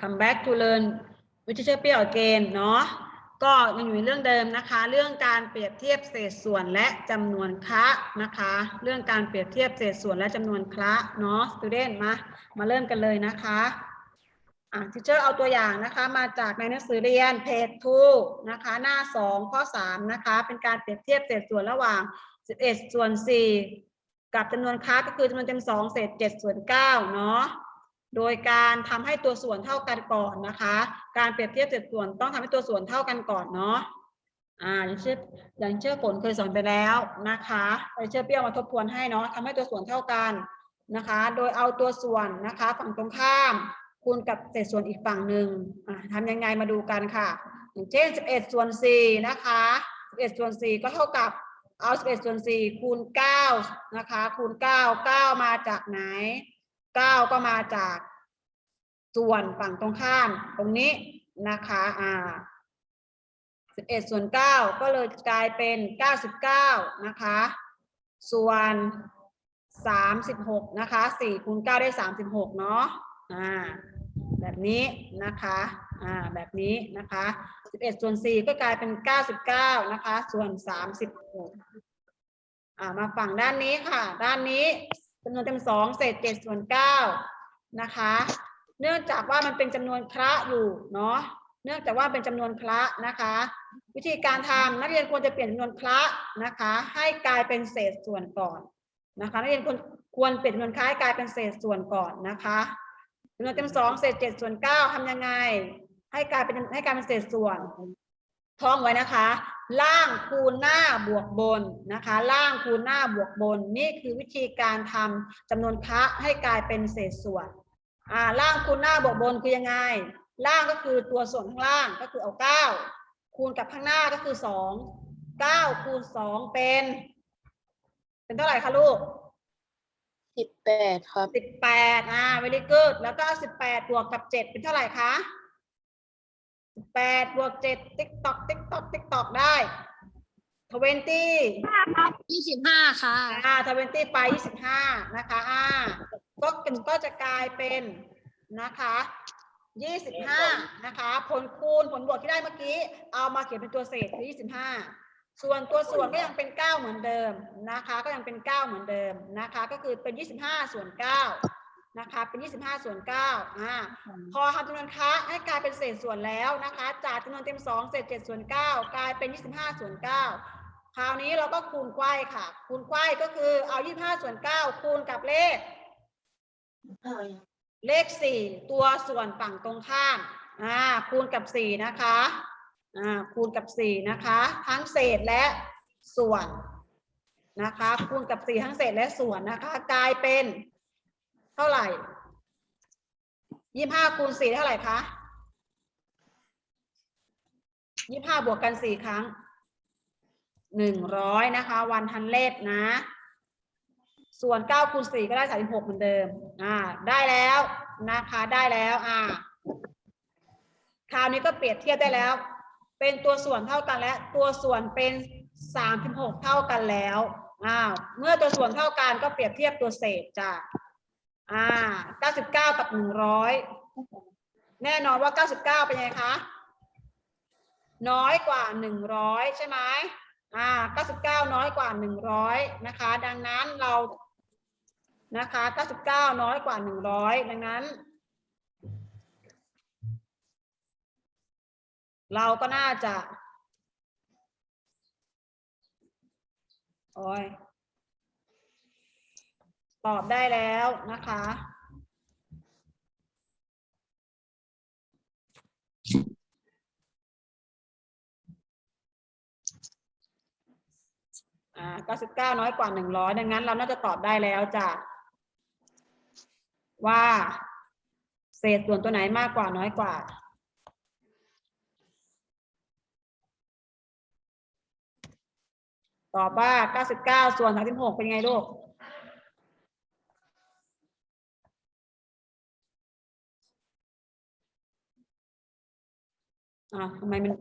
come back to learn literature again เนาะก็ยังอยู่ในเรื่องเดิมนะคะ เรื่องการเปรียบเทียบเศษส่วนและจำนวนคละนะคะ เรื่องการเปรียบเทียบเศษส่วนและจำนวนคละเนาะ student มามาเริ่มกันเลยนะคะอ่าทีเชอร์เอาตัวอย่างนะคะ มาจากในหนังสือเรียนเพจ2นะคะ หน้า 2 ข้อ 3 นะคะ เป็นการเปรียบเทียบเศษส่วนระหว่าง 11 ส่วน 4 กับจำนวนคละก็คือจำนวนเต็ม 2 เศษ 7 ส่วน 9 เนาะ โดยการทำให้ตัวส่วนเท่ากันก่อนนะคะ การเปรียบเทียบเศษส่วนต้องทำให้ตัวส่วนเท่ากันก่อนเนาะอ่าอย่างเช่นอย่างเชื่อฝนเคยสอนไปแล้วนะคะไปเชื่อเปรี้ยวมาทบทวนให้เนาะทำให้ตัวส่วนเท่ากันนะคะ โดยเอาตัวส่วนนะคะฝั่งตรงข้ามคูณกับเศษส่วนอีกฝั่งหนึ่งอ่าทำยังไงมาดูกันค่ะ อย่างเช่น 11 ส่วน 4 นะคะ 11 ส่วน 4 ก็เท่ากับเอา 11 ส่วน 4 คูณ 9 นะคะ คูณ 9 9 มาจากไหน 9ก็มาจากส่วนฝั่งตรงข้ามตรงนี้นะคะอ่า11ส่วน9ก็เลยกลายเป็น99นะคะ ส่วน36นะคะ4คูณ9ได้36เนาะอ่าแบบนี้นะคะอ่าแบบนี้นะคะ11ส่วน4ก็กลายเป็น99นะคะ ส่วน36อ่ามาฝั่งด้านนี้ค่ะ ด้านนี้ำนวนเต็ม2เศษ7ส่วน9นะคะ เนื่องจากว่ามันเป็นจำนวนคละอยู่เนาะเนื่องจากว่าเป็นจำนวนคละนะคะ วิธีการทำนักเรียนควรจะเปลี่ยนจำนวนคละนะคะ ให้กลายเป็นเศษส่วนก่อนนะคะนักเรียนควรควรเปลี่ยนจำนวนคละให้กลายเป็นเศษส่วนก่อนนะคะจำนวนเต็มสองเศษเจ็ดส่วนเก้าทำยังไง ให้กลายเป็นให้กลายเป็นเศษส่วน ท่องไว้นะคะ ล่างคูณหน้าบวกบนนะคะ ล่างคูณหน้าบวกบน นี่คือวิธีการทำจำนวนคละให้กลายเป็นเศษส่วนอ่าล่างคูณหน้าบวกบนคือยังไง ล่างก็คือตัวส่วนข้างล่างก็คือเอาเก้าคูณกับข้างหน้าก็คือสองเก้าคูณสองเป็น เป็นเท่าไหร่คะลูกสิบแปดครับสิบแปดอ่า very good แล้วก็สิบแปดบวกกับเจ็ดเป็นเท่าไหร่คะสิบ แปดบวกเจ็ดติ๊กตอกติ๊กตอกติ๊กตอกได้ทเวนตี้ยี่สิบห้าค่ะอ่าทเวนตี้ไปยี่สิบห้านะคะอ่าก็ก็จะกลายเป็นนะคะยี่สิบห้านะคะ ผลคูณผลบวกที่ได้เมื่อกี้ เอามาเขียนเป็นตัวเศษคือยี่สิบห้าส่วนตัวส่วนก็ยังเป็นเก้าเหมือนเดิมนะคะ ก็ยังเป็นเก้าเหมือนเดิมนะคะ ก็คือเป็นยี่สิบห้าส่วนเก้า นะคะเป็นยี่สิบห้าส่วนเก้าอ่าพอทำจำนวนคะให้กลายเป็นเศษส่วนแล้วนะคะ จากจำนวนเต็มสองเศษเจ็ดส่วนเก้ากลายเป็นยี่สิบห้าส่วนเก้าคราวนี้เราก็คูณไขว้ค่ะ คูณไขว้ก็คือเอายี่ห้าส่วนเก้าคูณกับเลข เลขสี่ตัวส่วนฝั่งตรงข้ามอ่าคูณกับสี่นะคะอ่าคูณกับสี่นะคะ ทั้งเศษและส่วนนะคะ คูณกับสี่ทั้งเศษและส่วนนะคะ กลายเป็น เท่าไหร่ยี่ห้าคูณสี่เท่าไหร่คะยี่ห้าบวกกันสี่ครั้งหนึ่งร้อยนะคะวันทันเลขนะ ส่วนเก้าคูณสี่ก็ได้สามสิบหกเหมือนเดิม อ่า ได้แล้วนะคะได้แล้ว อ่า คราวนี้ก็เปรียบเทียบได้แล้ว เป็นตัวส่วนเท่ากันและ ตัวส่วนเป็นสามสิบหกเท่ากันแล้วอ้าวเมื่อตัวส่วนเท่ากันก็เปรียบเทียบตัวเศษจ้ะ อ่าเก้าสิบเก้ากับหนึ่งร้อยแน่นอนว่าเก้าสิบเก้าเป็นไงคะ น้อยกว่าหนึ่งร้อยใช่ไหมอ่าเก้าสิบเก้าน้อยกว่าหนึ่งร้อยนะคะ ดังนั้นเรานะคะเก้าสิบเก้าน้อยกว่าหนึ่งร้อยดังนั้น เราก็น่าจะ โอ้ย ตอบได้แล้วนะคะ อ่า 99 น้อยกว่า 100 ดังนั้นเราน่าจะตอบได้แล้วจ้ะว่า เศษส่วนตัวไหนมากกว่าน้อยกว่าตอบว่า 99 ส่วน 36 เป็นไงลูก อ่าทำไมมัน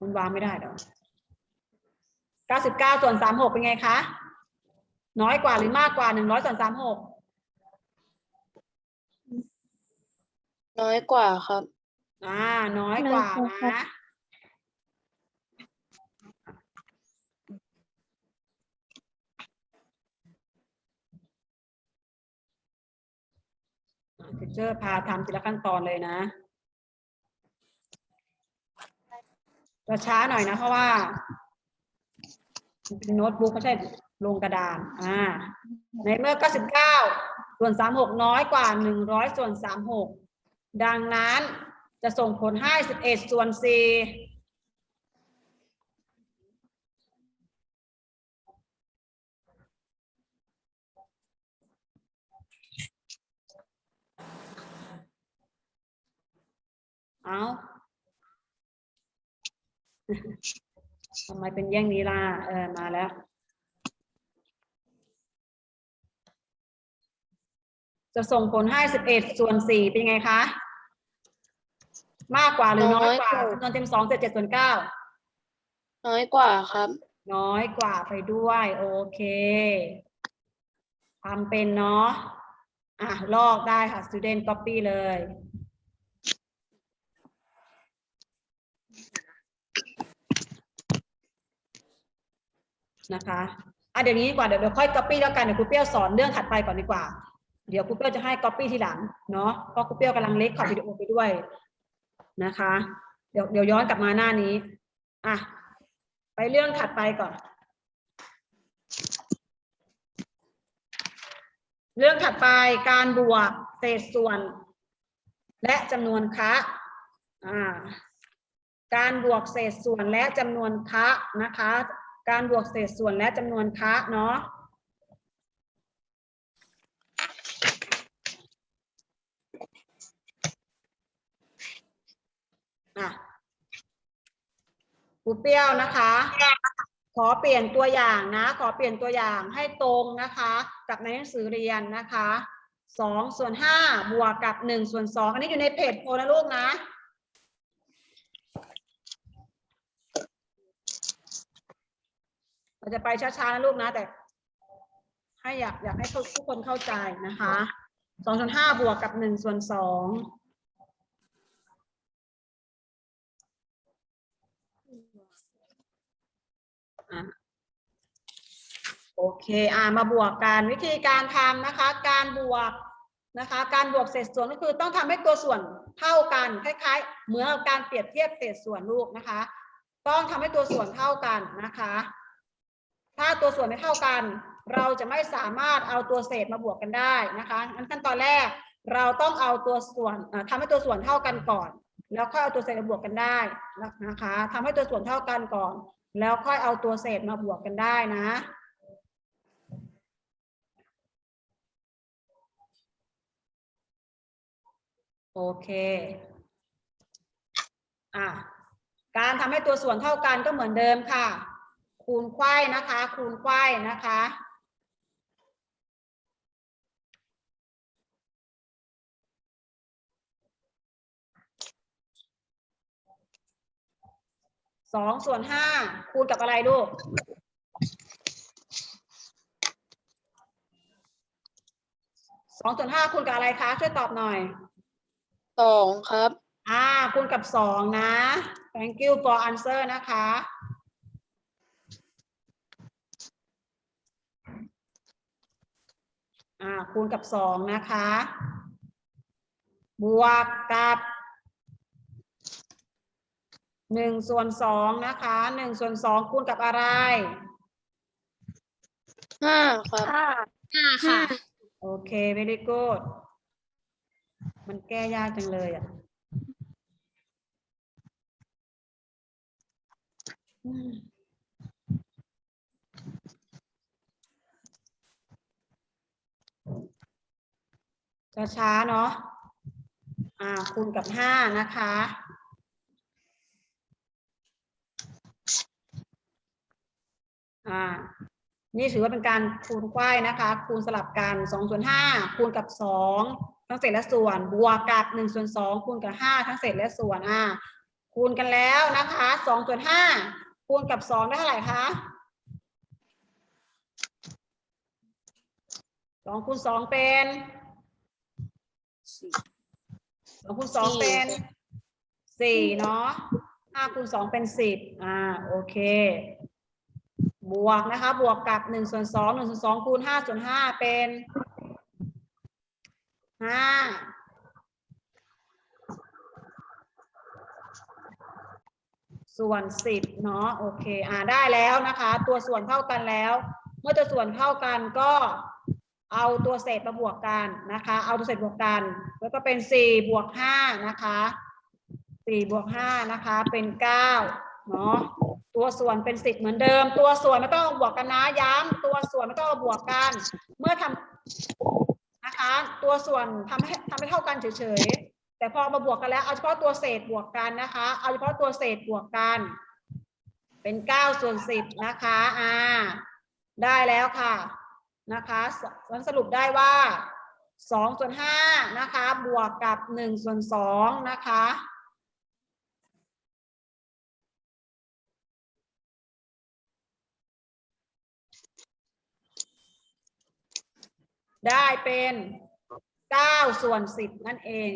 มันวางไม่ได้เหรอเก้าสิบเก้าส่วนสามหกเป็นไงคะ น้อยกว่าหรือมากกว่าหนึ่งร้อยส่วนสามหกน้อยกว่าครับ อ่า น้อยกว่าน้อยกว่านะเทเจอร์พาทำทีละขั้นตอนเลยนะ จะช้าหน่อยนะ เพราะว่าเป็นโน้ตบุ๊กไม่ใช่ลงกระดานอ่าในเมื่อ 99 ส่วน 36 น้อยกว่า 100 ส่วน 36 ดังนั้นจะส่งผลให้ 11 ส่วน 4 เอา ทำไมเป็นแย่งนี้ล่ะเออมาแล้ว จะส่งผลให้11ส่วน4เป็นไงคะ มากกว่าหรือน้อยกว่าน้อยกว่าจำนวนเต็ม2เศษ7ส่วน9น้อยกว่าครับ น้อยกว่าไปด้วย โอเคทำเป็นเนาะอะลอกได้ค่ะ student copy เลย นะคะอะเดี๋ยวนี้ดีกว่าเดี๋ยวเดี๋ยวค่อย copy แล้วกันเดี๋ยวครูเปี้ยวสอนเรื่องถัดไปก่อนดีกว่า เดี๋ยวครูเปี้ยวจะให้ copy ทีหลังเนาะเพราะครูเปี้ยวกำลังเล็กขอวิดีโอไปด้วยนะคะ เดี๋ยวเดี๋ยวย้อนกลับมาหน้านี้อะไปเรื่องถัดไปก่อน เรื่องถัดไปการบวกเศษส่วน และจำนวนคะอ่าการบวกเศษส่วนและจำนวนคะนะคะ การบวกเศษส่วนและจำนวนคะเนาะอะครูเปี้ยวนะคะ ขอเปลี่ยนตัวอย่างนะ ขอเปลี่ยนตัวอย่างให้ตรงนะคะ กับในหนังสือเรียนนะคะสองส่วนห้าบวกกับหนึ่งส่วนสองอันนี้อยู่ในเพจโพลนะลูกนะ เราจะไปช้าๆนะลูกนะ แต่ ให้อยากอยากให้ทุกคนเข้าใจนะคะสองส่วนห้าบวกกับหนึ่งส่วนสองโอเค อ่ามาบวกกันวิธีการทำนะคะ การบวกนะคะ การบวกเศษส่วนก็คือต้องทำให้ตัวส่วนเท่ากัน คล้าย ๆ เหมือนกับการเปรียบเทียบเศษส่วนลูกนะคะ ต้องทำให้ตัวส่วนเท่ากันนะคะ ถ้าตัวส่วนไม่เท่ากัน เราจะไม่สามารถเอาตัวเศษมาบวกกันได้นะคะงั้นขั้นตอนแรกเราต้องเอาตัวส่วนเอ่อทำให้ตัวส่วนเท่ากันก่อน แล้วค่อยเอาตัวเศษมาบวกกันได้นะคะทำให้ตัวส่วนเท่ากันก่อน แล้วค่อยเอาตัวเศษมาบวกกันได้นะโอเค อะ การทำให้ตัวส่วนเท่ากันก็เหมือนเดิมค่ะ คูณไขว้นะคะ คูณไขว้นะคะ สองส่วนห้าคูณกับอะไรลูกสองส่วนห้าคูณกับอะไรคะ ช่วยตอบหน่อยสองครับ อ่าคูณกับสองนะ thank you for answer นะคะ อ่าคูณกับสองนะคะ บวกกับหนึ่งส่วนสองนะคะหนึ่งส่วนสองคูณกับอะไรห้าครับห้าค่ะ โอเค very good มันแก้ยากจังเลยอะอืม ช้าๆเนาะอ่าคูณกับห้านะคะ อ่า นี่ถือว่าเป็นการคูณไขว้นะคะ คูณสลับกันสองส่วนห้าคูณกับสองทั้งเศษและส่วน บวกกับหนึ่งส่วนสองคูณกับห้าทั้งเศษและส่วนอ่าคูณกันแล้วนะคะสองส่วนห้าคูณกับสองได้เท่าไหร่คะสองคูณสองเป็น สองคูณสองเป็นสี่เนาะห้าคูณสองเป็นสิบอ่าโอเค บวกนะคะ บวกกับหนึ่งส่วนสองหนึ่งส่วนสองคูณห้าส่วนห้าเป็นห้าส่วนสิบเนาะโอเค อ่าได้แล้วนะคะ ตัวส่วนเท่ากันแล้ว เมื่อตัวส่วนเท่ากันก็ เอาตัวเศษมาบวกกันนะคะ เอาตัวเศษบวกกัน แล้วก็เป็นสี่บวกห้านะคะสี่บวกห้านะคะ เป็นเก้าเนาะ ตัวส่วนเป็นสิบเหมือนเดิม ตัวส่วนไม่ต้องบวกกันนะย้ำตัวส่วนไม่ต้องบวกกัน เมื่อทำนะคะ ตัวส่วนทำให้ทำให้เท่ากันเฉยๆ แต่พอมาบวกกันแล้วเอาเฉพาะตัวเศษบวกกันนะคะ เอาเฉพาะตัวเศษบวกกัน เป็นเก้าส่วนสิบนะคะ อ่า ได้แล้วค่ะ นะคะสสรุปได้ว่าสองส่วนห้านะคะบวกกับหนึ่งส่วนสองนะคะได้เป็นเก้าส่วนสิบนั่นเอง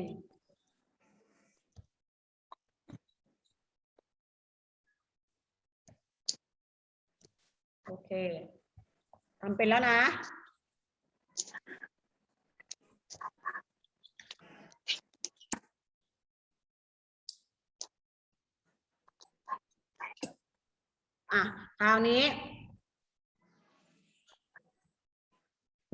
โอเค ทำเป็นแล้วนะ อะคราวนี้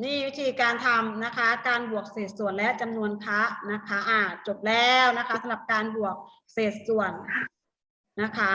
นี่วิธีการทำนะคะ การบวกเศษส่วนและจำนวนคะนะคะ อะจบแล้วนะคะสำหรับการบวกเศษส่วนนะคะ